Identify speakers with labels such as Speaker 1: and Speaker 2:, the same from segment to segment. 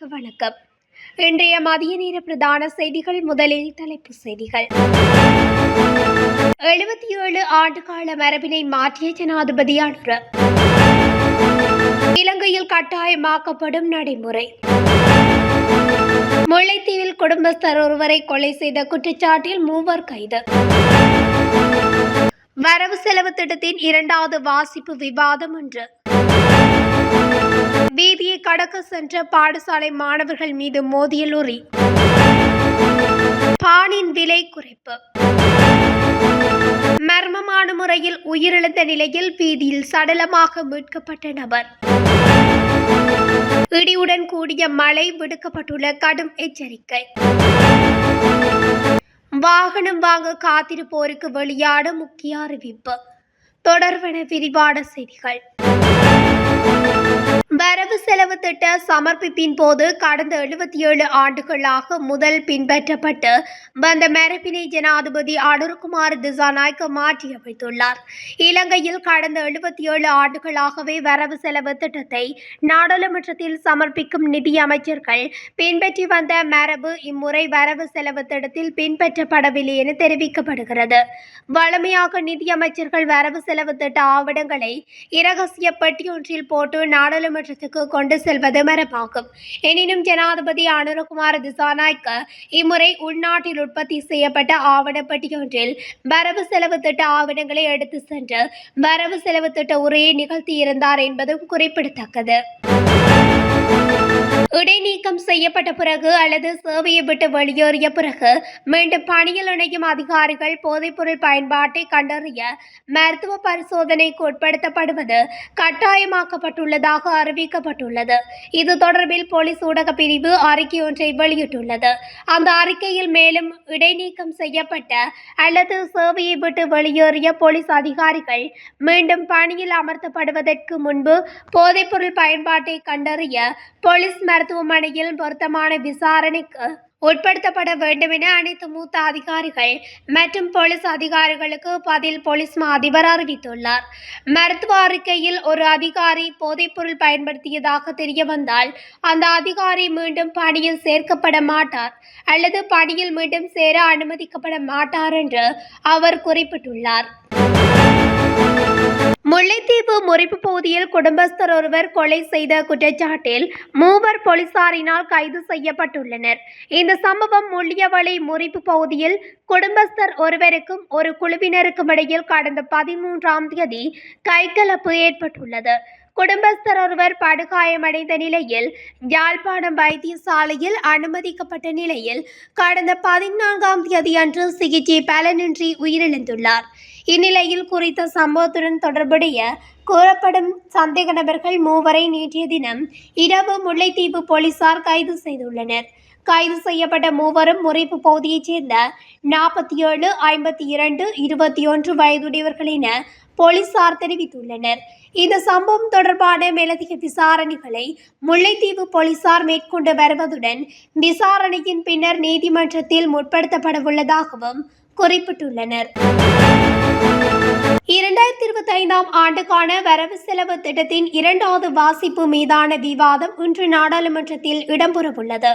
Speaker 1: நேயர்களுக்கு வணக்கம். இன்றைய மதிய நேர பிரதான செய்திகள் முதலில் தலைப்பு செய்திகள். எழுபத்தி ஏழு ஆண்டுகால மரபினை மாற்றிய ஜனாதிபதி அனுர. இலங்கையில் கட்டாயமாக்கப்படும் நடைமுறை. முல்லைத்தீவில் குடும்பஸ்தர் ஒருவரை கொலை செய்த குற்றச்சாட்டில் மூவர் கைது. வரவு செலவு திட்டத்தின் இரண்டாவது வாசிப்பு விவாதம் ஒன்று வீதியை கடக்க சென்ற பாடசாலை மாணவர்கள் மீது மோதிய லொரி. பானின் விலை குறைப்பு. மர்மமான முறையில் உயிரிழந்த நிலையில் வீதியில் சடலமாக மீட்கப்பட்ட நபர். இடியுடன் கூடிய மழை விடுக்கப்பட்டுள்ள கடும் எச்சரிக்கை. வாகனம் வாங்க காத்திருப்போருக்கு வெளியான முக்கிய அறிவிப்பு. தொடர்பென விரிவான செய்திகள். வரவு செலவு திட்ட சமர்ப்பிப்பின் போது கடந்த எழுபத்தி ஏழு ஆண்டுகளாக முதல் பின்பற்றப்பட்டு வந்த மரபினை ஜனாதிபதி அனுர்குமார் திசாநாயக்க மாற்றியமைத்துள்ளார் இலங்கையில் கடந்த எழுபத்தி ஏழு ஆண்டுகளாகவே வரவு செலவு திட்டத்தை நாடாளுமன்றத்தில் சமர்ப்பிக்கும் நிதி அமைச்சர்கள் பின்பற்றி வந்த மரபு இம்முறை வரவு செலவு திட்டத்தில் பின்பற்றப்படவில்லை என தெரிவிக்கப்படுகிறது. வழமையாக நிதியமைச்சர்கள் வரவு செலவு திட்ட ஆவணங்களை இரகசிய பெட்டியொன்றில் போட்டு நாடாளுமன்ற நாடாளுமன்றத்துக்கு கொண்டு செல்வது மரபாகும். எனினும் ஜனாதிபதி அனுரகுமார் திசாநாய்க்கு இம்முறை உள்நாட்டில் உற்பத்தி செய்யப்பட்ட ஆவணப்பட்டியொன்றில் வரவு செலவு திட்ட ஆவணங்களை எடுத்து சென்று வரவு செலவு திட்ட உரையை நிகழ்த்தியிருந்தார் என்பதும் குறிப்பிடத்தக்கது. இடைநீக்கம் செய்யப்பட்ட பிறகு அல்லது சேவையை விட்டு வெளியேறிய பிறகு மீண்டும் பணியில் இணையும் அதிகாரிகள் போதைப்பொருள் பயன்பாட்டை கண்டறிய மருத்துவ பரிசோதனைக்கு உட்படுத்தப்படுவது கட்டாயமாக்கப்பட்டுள்ளதாக அறிவிக்கப்பட்டுள்ளது. இது தொடர்பில் போலீஸ் ஊடக பிரிவு அறிக்கை ஒன்றை வெளியிட்டுள்ளது. அந்த அறிக்கையில் மேலும் இடைநீக்கம் செய்யப்பட்ட அல்லது சேவையை விட்டு வெளியேறிய போலீஸ் அதிகாரிகள் மீண்டும் பணியில் அமர்த்தப்படுவதற்கு முன்பு போதைப்பொருள் பயன்பாட்டை கண்டறிய போலீஸ் மருத்துவமனையில் பொருத்தமான விசாரணைக்கு உட்படுத்தப்பட வேண்டும் என அனைத்து மூத்த அதிகாரிகள் மற்றும் போலீஸ் அதிகாரிகளுக்கு பதில் போலீஸ் மா அதிபர் அறிவித்துள்ளார். மருத்துவ அறிக்கையில் ஒரு அதிகாரி போதைப்பொருள் பயன்படுத்தியதாக தெரிய வந்தால் அந்த அதிகாரி மீண்டும் பணியில் சேர்க்கப்பட மாட்டார் அல்லது பணியில் மீண்டும் சேர அனுமதிக்கப்பட மாட்டார் என்று அவர் குறிப்பிட்டுள்ளார். முல்லைத்தீவு முறிப்பு பகுதியில் குடும்பஸ்தர் ஒருவர் கொலை செய்த குற்றச்சாட்டில் மூவர் போலீசாரினால் கைது செய்யப்பட்டுள்ளனர். இந்த சம்பவம் முள்ளியவளை முறிப்பு பகுதியில் குடும்பஸ்தர் ஒருவருக்கும் ஒரு குழுவினருக்கும் இடையில் கடந்த பதிமூன்றாம் தேதி கைகலப்பு ஏற்பட்டுள்ளது. குடும்பஸ்தர் ஒருவர் படுகாயமடைந்த நிலையில் யாழ்ப்பாணம் வைத்தியசாலையில் அனுமதிக்கப்பட்ட நிலையில் கடந்த பதினான்காம் தேதி அன்று சிகிச்சை பலனின்றி உயிரிழந்துள்ளார். இந்நிலையில் குறித்த சம்பவத்துடன் தொடர்புடைய கூறப்படும் சந்தேக நபர்கள் மூவரை நேற்றைய தினம் இரவு முல்லைத்தீவு போலீசார் கைது செய்துள்ளனர். கைது செய்யப்பட்ட மூவரும் முறைப்பு பகுதியைச் சேர்ந்த நாற்பத்தி ஏழு ஐம்பத்தி இரண்டு இருபத்தி ஒன்று வயதுடையவர்கள் என போலீசார் தெரிவித்துள்ளனர். இந்த சம்பவம் தொடர்பான மேலதிக விசாரணைகளை முல்லைத்தீவு போலீசார் மேற்கொண்டு வருவதுடன் விசாரணையின் பின்னர் நீதிமன்றத்தில் முற்படுத்தப்படவுள்ளதாகவும் குறிப்பிட்டுள்ளனர். இரண்டாயிரத்தி இருபத்தி ஐந்தாம் ஆண்டுக்கான வரவு செலவு திட்டத்தின் இரண்டாவது வாசிப்பு மீதான விவாதம் இன்று நாடாளுமன்றத்தில் இடம்பெறவுள்ளது.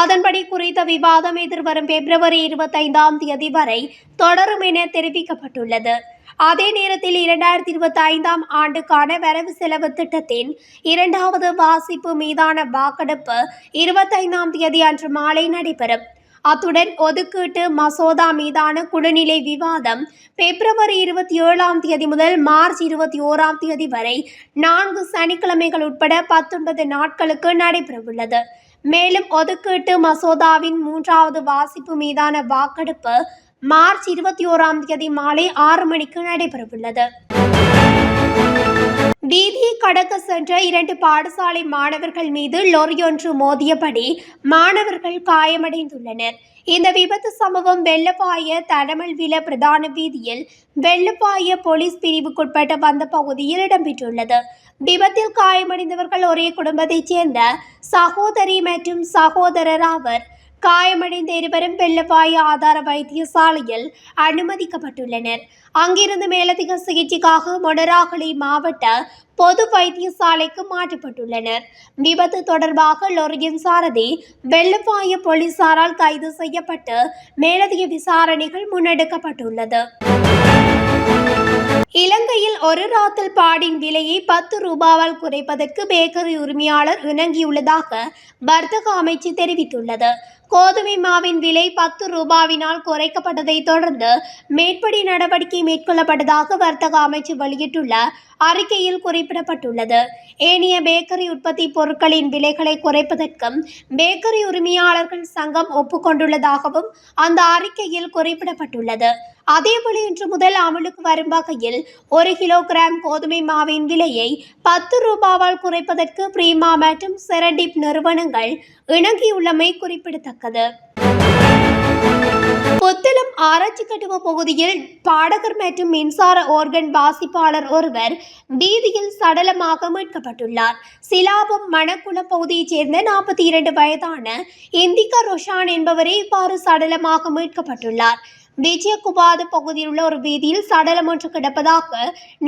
Speaker 1: அதன்படி குறித்த விவாதம் எதிர்வரும் பிப்ரவரி இருபத்தைந்தாம் தேதி வரை தொடரும் என தெரிவிக்கப்பட்டுள்ளது. அதே நேரத்தில் இரண்டாயிரத்தி இருபத்தி ஐந்தாம் ஆண்டுக்கான வரவு செலவு திட்டத்தின் இரண்டாவது வாசிப்பு மீதான வாக்கெடுப்பு இருபத்தைந்தாம் தேதி அன்று மாலை நடைபெறும். அத்துடன் ஒதுக்கீட்டு மசோதா மீதான குழுநிலை விவாதம் பிப்ரவரி இருபத்தி ஏழாம் தேதி முதல் மார்ச் இருபத்தி ஓராம் தேதி வரை நான்கு சனிக்கிழமைகள் உட்பட பத்தொன்பது நாட்களுக்கு நடைபெறவுள்ளது. மேலும் ஒதுக்கீட்டு மசோதாவின் மூன்றாவது வாசிப்பு மீதான வாக்கெடுப்பு மார்ச் இருபத்தி ஓராம் தேதி மாலை ஆறு மணிக்கு நடைபெறவுள்ளது. வீதியை கடக்க சென்ற இரண்டு பாடசாலை மாணவர்கள் மீது லொரியொன்று மோதியபடி மாணவர்கள் காயமடைந்துள்ளனர். இந்த விபத்து சம்பவம் வெள்ளப்பாய தடமல்வில பிரதான வீதியில் வெள்ளப்பாய போலீஸ் பிரிவுக்குட்பட்ட வந்த பகுதியில் இடம்பெற்றுள்ளது. விபத்தில் காயமடைந்தவர்கள் ஒரே குடும்பத்தைச் சேர்ந்த சகோதரி மற்றும் சகோதரர் ஆவர் காயமடைந்த இருவரும் வெள்ளவாய ஆதார வைத்தியசாலையில் அனுமதிக்கப்பட்டுள்ளனர். அங்கிருந்து மேலதிக சிகிச்சைக்காக மொனராகலை மாவட்ட பொது வைத்தியசாலைக்கு மாற்றப்பட்டுள்ளனர். விபத்து தொடர்பாக லொரியின் சாரதி வெள்ளப்பாய போலீசாரால் கைது செய்யப்பட்டு மேலதிக விசாரணைகள் முன்னெடுக்கப்பட்டுள்ளது. இலங்கையில் ஒரு ராத்தல் பாடின் விலையை பத்து ரூபாவால் குறைப்பதற்கு பேக்கரி உரிமையாளர் இணங்கியுள்ளதாக வர்த்தக அமைச்சு தெரிவித்துள்ளது. கோதுமை மாவின் விலை பத்து ரூபாவினால் குறைக்கப்பட்டதை தொடர்ந்து மேற்படி நடவடிக்கை மேற்கொள்ளப்பட்டதாக வர்த்தக அமைச்சு வெளியிட்டுள்ள அறிக்கையில் குறிப்பிடப்பட்டுள்ளது. ஏனைய பேக்கரி உற்பத்தி பொருட்களின் விலைகளை குறைப்பதற்கும் பேக்கரி உரிமையாளர்கள் சங்கம் ஒப்புக்கொண்டுள்ளதாகவும் அந்த அறிக்கையில் குறிப்பிடப்பட்டுள்ளது. அதேபோல இன்று முதல் அமலுக்கு வரும் வகையில் ஒரு கிலோகிராம் கோதுமை மாவின் விலையை பத்து ரூபாவால் குறைப்பதற்கு பிரீமா மற்றும் செரடிப் நிறுவனங்கள் இணங்கியுள்ளமை குறிப்பிடத்தக்கது. புத்தளம் ஆராய்ச்சி கட்டுவ பகுதியில் பாடகர் மற்றும் மின்சார ஓர்கன் வாசிப்பாளர் ஒருவர் வீதியில் சடலமாக மீட்கப்பட்டுள்ளார். சிலாபம் மணக்குள பகுதியைச் சேர்ந்த நாற்பத்தி இரண்டு வயதான இந்திகா ரொஷான் என்பவரே இவ்வாறு சடலமாக மீட்கப்பட்டுள்ளார். விஜயகுபாது பகுதியில் உள்ள ஒரு வீதியில் சடலம் ஒன்று கிடப்பதாக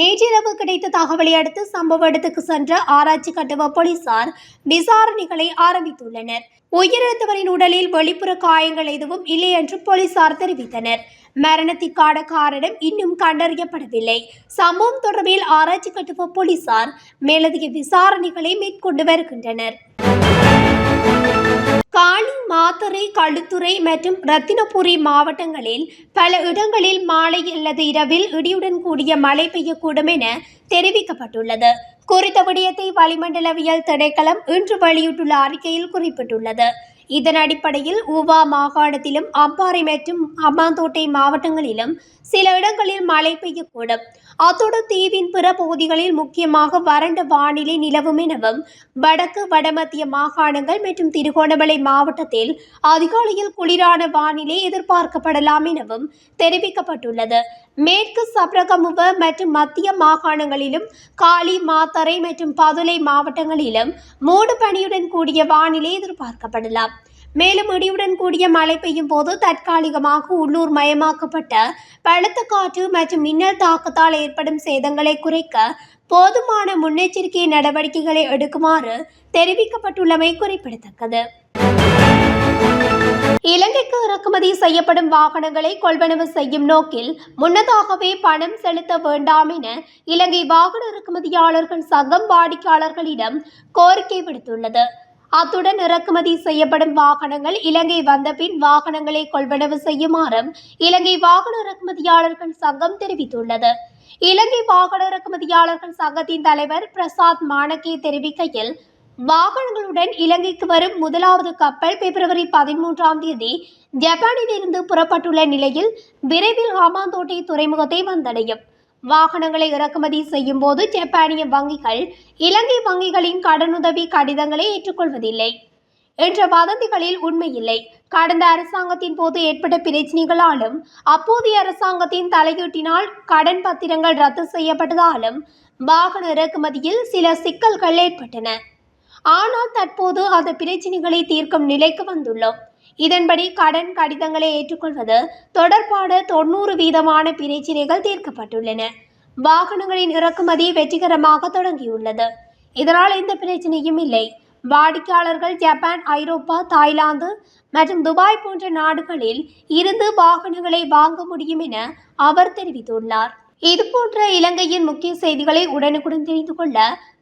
Speaker 1: நேற்றிரவு கிடைத்த தகவலை அடுத்து சம்பவ இடத்துக்கு சென்ற ஆராய்ச்சி கட்டுவ போலீசார் விசாரணைகளை ஆரம்பித்துள்ளனர். உயிரிழந்தவரின் உடலில் வெளிப்புற காயங்கள் எதுவும் இல்லை என்று போலீசார் தெரிவித்தனர். மரணத்திற்கான காரணம் இன்னும் கண்டறியப்படவில்லை. சம்பவம் தொடர்பில் ஆராய்ச்சி கட்டுவ போலீசார் மேலதிக விசாரணைகளை மேற்கொண்டு வருகின்றனர். காணி மாத்தறை களுத்துறை மற்றும் ரத்தினபுரி மாவட்டங்களில் பல இடங்களில் மாலை அல்லது இரவில் இடியுடன் கூடிய மழை பெய்யக்கூடும் என தெரிவிக்கப்பட்டுள்ளது. குறித்த விடயத்தை வளிமண்டலவியல் திணைக்களம் இன்று வெளியிட்டுள்ள அறிக்கையில் குறிப்பிட்டுள்ளது. இதன் அடிப்படையில் ஊவா மாகாணத்திலும் அம்பாறை மற்றும் அம்மாந்தோட்டை மாவட்டங்களிலும் சில இடங்களில் மழை பெய்யக்கூடும். அத்தோடு தீவின் பிற பகுதிகளில் முக்கியமாக வறண்ட வானிலை நிலவும் எனவும் வடக்கு வடமத்திய மாகாணங்கள் மற்றும் திருகோணமலை மாவட்டத்தில் அதிகாலையில் குளிரான வானிலை எதிர்பார்க்கப்படலாம் எனவும் தெரிவிக்கப்பட்டுள்ளது. மேற்கு சப்ரகமுவ மற்றும் மத்திய மாகாணங்களிலும் காலி மாத்தறை மற்றும் பதுளை மாவட்டங்களிலும் மூடு பனியுடன் கூடிய வானிலை எதிர்பார்க்கப்படலாம். மேலும் இடியுடன் கூடிய மழை பெய்யும் போது தற்காலிகமாக உள்ளூர் மயமாக்கப்பட்ட பழுத்த காற்று மற்றும் மின்னல் தாக்கத்தால் ஏற்படும் சேதங்களை குறைக்க போதுமான முன்னெச்சரிக்கை நடவடிக்கைகளை எடுக்குமாறு தெரிவிக்கப்பட்டுள்ளமை குறிப்பிடத்தக்கது. இலங்கைக்கு இறக்குமதி செய்யப்படும் வாகனங்களை கொள்வனவு செய்யும் நோக்கில் முன்னதாகவே பணம் செலுத்த வேண்டாம் என இலங்கை வாகன இறக்குமதியாளர்கள் சங்கம் வாடிக்கையாளர்களிடம் கோரிக்கை விடுத்துள்ளது. அத்துடன் இறக்குமதி செய்யப்படும் வாகனங்கள் இலங்கை வந்த பின் வாகனங்களை கொள்வனவு செய்யுமாறும் இலங்கை வாகன இறக்குமதியாளர்கள் சங்கம் தெரிவித்துள்ளது. இலங்கை வாகன இறக்குமதியாளர்கள் சங்கத்தின் தலைவர் பிரசாத் மாணக்கே தெரிவிக்கையில் வாகனங்களுடன் இலங்கைக்கு வரும் முதலாவது கப்பல் பிப்ரவரி பதிமூன்றாம் தேதி ஜப்பானில் இருந்து புறப்பட்டுள்ள நிலையில் விரைவில் ஹாமாந்தோட்டை துறைமுகத்தை வந்தடையும். வாகனங்களை இறக்குமதி செய்யும் போது ஜப்பானிய வங்கிகள் இலங்கை வங்கிகளின் கடனுதவி கடிதங்களை ஏற்றுக்கொள்வதில்லை. என்ற வதந்திகளில் உண்மையில்லை. கடந்த அரசாங்கத்தின் போது ஏற்பட்ட பிரச்சனைகளாலும் அப்போதைய அரசாங்கத்தின் தலையீட்டினால் கடன் பத்திரங்கள் ரத்து செய்யப்பட்டதாலும் வாகன இறக்குமதியில் சில சிக்கல்கள் ஏற்பட்டன. ஆனால் தற்போது அந்த பிரச்சனைகளை தீர்க்கும் நிலைக்கு வந்துள்ளோம். இதன்படி கடன் கடிதங்களை ஏற்றுக்கொள்வது தொடர்பான தொண்ணூறு வீதமான பிரச்சனைகள் தீர்க்கப்பட்டுள்ளன. வாகனங்களின் இறக்குமதி வெற்றிகரமாக தொடங்கியுள்ளது. இதனால் எந்த பிரச்சனையும் இல்லை. வாடிக்கையாளர்கள் ஜப்பான் ஐரோப்பா தாய்லாந்து மற்றும் துபாய் போன்ற நாடுகளில் இருந்து வாகனங்களை வாங்க முடியும் என அவர் தெரிவித்துள்ளார். இதுபோன்ற இலங்கையின் முக்கிய செய்திகளை உடனுக்குடன் தெரிந்து கொள்ள